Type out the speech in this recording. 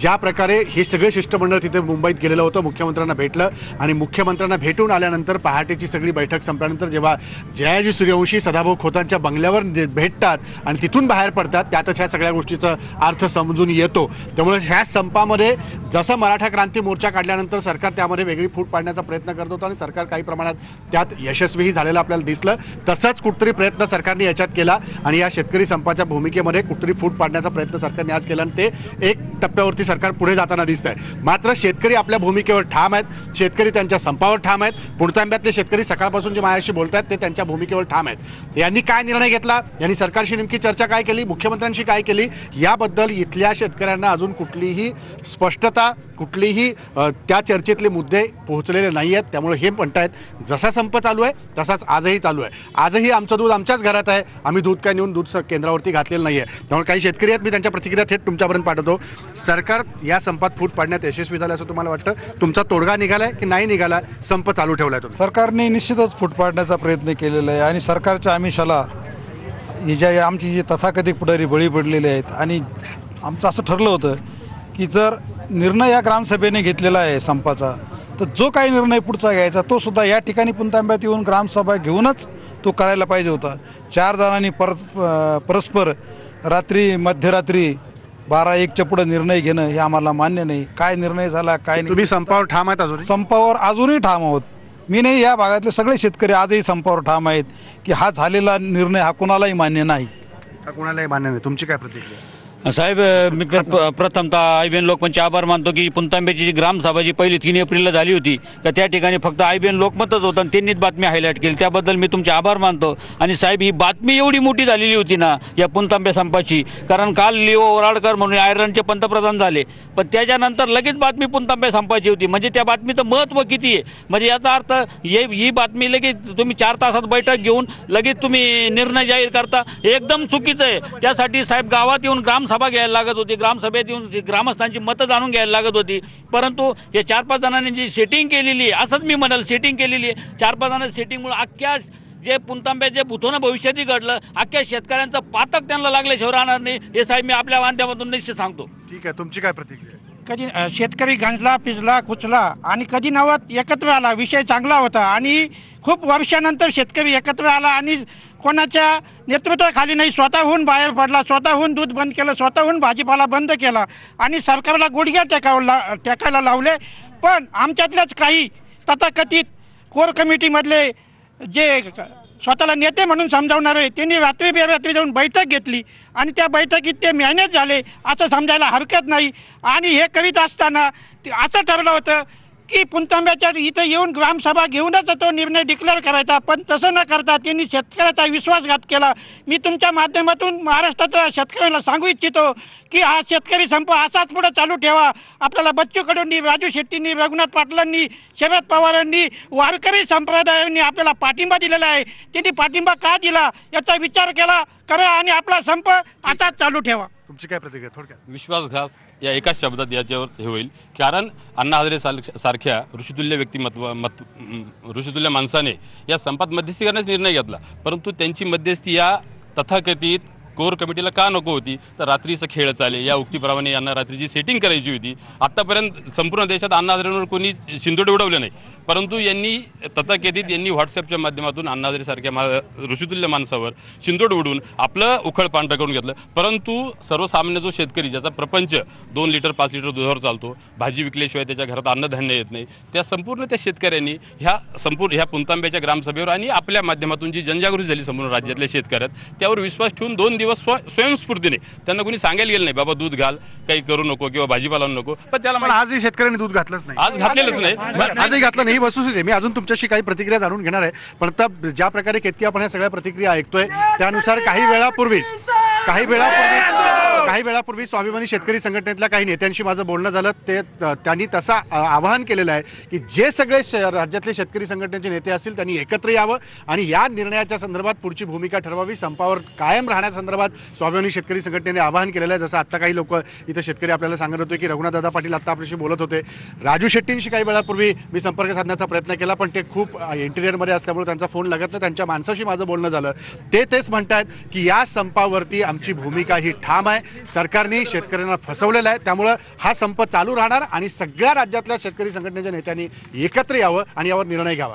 ज्या प्रकारे हे सगळे शिष्टमंडळ तिथे मुंबईत गेलेलं होतं मुख्यमंत्र्यांना भेटलं आणि मुख्यमंत्र्यांना भेटून आल्यानंतर पहाटेची सगळी बैठक संपल्यानंतर जेव्हा जयाजी सूर्यवंशी सदाभाऊ खोतांच्या बंगल्यावर भेटतात आणि तिथून बाहेर पडतात त्यातच ह्या सगळ्या गोष्टीचा अर्थ समजून येतो. त्यामुळे ह्या संपामध्ये जसं मराठा क्रांती मोर्चा काढल्यानंतर सरकार त्यामध्ये वेगळी फूट पाडण्याचा प्रयत्न करत होतं आणि सरकार काही प्रमाणात त्यात यशस्वीही झालेलं आपल्याला दिसलं. तसाच कुठतरी प्रयत्न सरकारने याच्यात केला आणि या शेतकरी संपाच्या भूमिकेमध्ये कुठतरी फूट पाडण्याचा प्रयत्न सरकारने आज केला आणि ते एक टप्प्यावरती सरकार पुढे जाताना दिसत आहे. मात्र शेतकरी आपल्या भूमिकेवर ठाम आहेत. शेतकरी त्यांच्या संपावर ठाम आहेत. पुणतांब्यातले शेतकरी सकाळपासून जे माझ्याशी बोलत आहेत ते त्यांच्या भूमिकेवर ठाम आहेत. यांनी काय निर्णय घेतला? यांनी सरकारशी नेमकी चर्चा काय केली? मुख्यमंत्र्यांशी काय केली? याबद्दल इथल्या शेतकऱ्यांना अजून कुठलीही स्पष्टता कुठलीही त्या चर्चेतले मुद्दे पोहोचलेले नाही आहेत त्यामुळे हे म्हणतायत जसा संप चालू आहे तसाच आजही चालू आहे. आजही आमचं दूध आमच्याच घरात आहे. आम्ही दूध काय नेऊन दूध केंद्रावरती घातलेलं नाही आहे त्यामुळे काही शेतकरी आहेत मी त्यांच्या प्रतिक्रिया थेट तुमच्यापर्यंत पाठवतो. सरकार या संपात फूट पाडण्यात यशस्वी झालं असं तुम्हाला वाटतं? तुमचा तोडगा निघालाय की नाही निघाला? संप चालू ठेवलाय तुम्ही. सरकारने निश्चितच फूट पाडण्याचा प्रयत्न केलेला आहे आणि सरकारच्या आमिषाला ही ज्या आमची जी तथाकथित पुढारी बळी पडलेले आहेत आणि आमचं असं ठरलं होतं की जर निर्णय या ग्रामसभेने घेतलेला आहे संपाचा तर जो काही निर्णय पुढचा घ्यायचा तो सुद्धा या ठिकाणी पुणतांब्यात येऊन ग्रामसभा घेऊनच तो करायला पाहिजे होता. चार जणांनी पर परस्पर रात्री मध्यरात्री बारा एकच्या पुढे निर्णय घेणं हे आम्हाला मान्य नाही. काय निर्णय झाला काय नाही. तुम्ही संपावर ठाम आहेत अजून संपावर अजूनही ठाम आहोत. मी नाही या भागातले सगळे शेतकरी आजही संपावर ठाम आहेत की हा झालेला निर्णय हा कुणालाही मान्य नाही. कोणालाही मान्य नाही. तुमची काय प्रतिक्रिया? साहेब मी प्रथमतः आय बी एन लोकमतचे आभार मानतो की पुणतांब्याची जी ग्रामसभा जी पहिली तीन एप्रिलला झाली होती तर त्या ठिकाणी फक्त आय बी एन लोकमतच होतं आणि त्यांनीच बातमी हायलाईट केली. त्याबद्दल मी तुमचे आभार मानतो. आणि साहेब ही बातमी एवढी मोठी झालेली होती ना या पुणतांब्या संपाची कारण काल लिओ ओराडकर म्हणून आयर्लंडचे पंतप्रधान झाले. पण त्याच्यानंतर लगेच बातमी पुणतांब्या संपाची होती. म्हणजे त्या बातमीचं महत्त्व किती आहे? म्हणजे याचा अर्थ हे ही बातमी लगेच तुम्ही चार तासात बैठक घेऊन लगेच तुम्ही निर्णय जाहीर करता. एकदम चुकीचं आहे. त्यासाठी साहेब गावात येऊन ग्राम ग्रामसभा घ्यायला लागत होती ग्रामसभेत येऊन ग्रामस्थांची मतं जाणून घ्यायला लागत होती. परंतु हे चार पाच जणांनी जी सेटिंग केलेली आहे असंच मी म्हणाल सेटिंग केलेली आहे. चार पाच जणांनी सेटिंगमुळे अख्ख्या जे पुणतांब्या जे भूतोनं भविष्यातही घडलं अख्ख्या शेतकऱ्यांचं पातक त्यांना लागल्याशिवाय राहणार नाही हे साहेब मी आपल्या माध्यमातून निश्चित सांगतो. ठीक आहे तुमची काय प्रतिक्रिया कधी शेतकरी गंजला पिजला कुचला आणि कधी नवत एकत्र आला विषय चांगला होता आणि खूप वर्षानंतर शेतकरी एकत्र आला आणि कोणाच्या नेतृत्वाखाली नाही स्वतःहून बाहेर पडला स्वतःहून दूध बंद केलं स्वतःहून भाजीपाला बंद केला आणि सरकारला गुडघ्या टेकावला टेकायला लावले. पण आमच्यातल्याच काही तथाकथित कोर कमिटीमधले जे स्वतःला नेते म्हणून समजावणारे त्यांनी रात्री बेरात्री जाऊन बैठक घेतली आणि त्या बैठकीत ते मॅनेज झाले असं समजायला हरकत नाही. आणि हे करीत असताना ते असं ठरलं होतं की पुणतांब्याच्या इथं येऊन ग्रामसभा घेऊनच तो निर्णय डिक्लेअर करायचा. पण तसं न करता त्यांनी शेतकऱ्याचा विश्वासघात केला. मी तुमच्या माध्यमातून महाराष्ट्राच्या शेतकऱ्यांना सांगू इच्छितो की हा शेतकरी संप असाच पुढे चालू ठेवा. आपल्याला बच्चू कडूंनी राजू शेट्टींनी रघुनाथ पाटलांनी शरद पवारांनी वारकरी संप्रदायांनी आपल्याला पाठिंबा दिलेला आहे. त्यांनी पाठिंबा का दिला? याचा विचार केला. करा आणि आपला संप आताच चालू ठेवा. तुमची काय प्रतिक्रिया थोडक्यात. विश्वासघात या एकाच शब्दात याच्यावर हे होईल. कारण अण्णा हजारे सारख्या ऋषितुल्य व्यक्तिमत्व मत ऋषितुल्य माणसाने या संपात मध्यस्थी करण्याचा निर्णय घेतला. परंतु त्यांची मध्यस्थी या तथाकथित कोर कमिटीला का नको होती? तर रात्रीचं खेळ चाले. या उक्तीप्रमाणे यांना रात्रीची सेटिंग करायची होती. आत्तापर्यंत संपूर्ण देशात अण्णा हजारेंवर कोणी शिंदोडे उडवले नाही. परंतु यांनी तथाकथित यांनी व्हॉट्सअपच्या माध्यमातून अण्णा हजारेसारख्या मा ऋषितुल्य माणसावर शिंदोड उडवून आपलं उखळ पांढरं करून घेतलं. परंतु सर्वसामान्य जो शेतकरी ज्याचा प्रपंच दोन लिटर पाच लिटर दुधावर चालतो भाजी विकल्याशिवाय त्याच्या घरात अन्नधान्य येत नाही त्या संपूर्ण त्या शेतकऱ्यांनी ह्या संपूर्ण ह्या पुंतांब्याच्या ग्रामसभेवर आणि आपल्या माध्यमातून जी जनजागृती झाली संपूर्ण राज्यातल्या शेतकऱ्यात त्यावर विश्वास ठेवून दोन दिवस स्व स्वयंस्फूर्तीने. त्यांना कोणी सांगायला गेलं नाही बाबा दूध घाल काही करू नको किंवा भाजीपाला नको. पण त्याला माहिती- आजही शेतकऱ्यांनी दूध घातलंच नाही. आज घातलेलंच नाही. आजही घातलं नाही. ही वस्तुस्थिती आहे. मी अजून तुमच्याशी काही प्रतिक्रिया जाणून घेणार आहे. पण आता ज्या प्रकारे केतकी आपण ह्या सगळ्या प्रतिक्रिया ऐकतोय त्यानुसार काही वेळापूर्वीच काही वेळापूर्वी हो. काही वेळापूर्वी स्वाभिमानी शेतकरी संघटनेतल्या काही नेत्यांशी माझं बोलणं झालं ते त्यांनी तसा आवाहन केलेलं आहे की जे सगळे श- राज्यातले शेतकरी संघटनेचे नेते असतील त्यांनी एकत्र यावं आणि या निर्णयाच्या संदर्भात पुढची भूमिका ठरवावी. संपावर कायम राहण्यासंदर्भात स्वाभिमानी शेतकरी संघटनेने आवाहन केलेलं आहे. जसं आता काही लोक इथं शेतकरी आपल्याला सांगत होते की रघुनाथदादा पाटील आता आपल्याशी बोलत होते. राजू शेट्टींशी काही वेळापूर्वी मी संपर्क साधण्याचा प्रयत्न केला पण ते खूप इंटेरियरमध्ये इंटिरियरमध्ये असल्यामुळे त्यांचा फोन लागत नाही त्यांच्या माणसाशी माझं बोलणं झालं. ते तेच म्हणतात की या संपावरती आमची भूमिका ही ठाम आहे. सरकारने शेतकऱ्यांना फसवलेलं आहे. त्यामुळं हा संप चालू राहणार आणि सगळ्या राज्यातल्या शेतकरी संघटनेच्या नेत्यांनी एकत्र यावं आणि यावर निर्णय घ्यावा.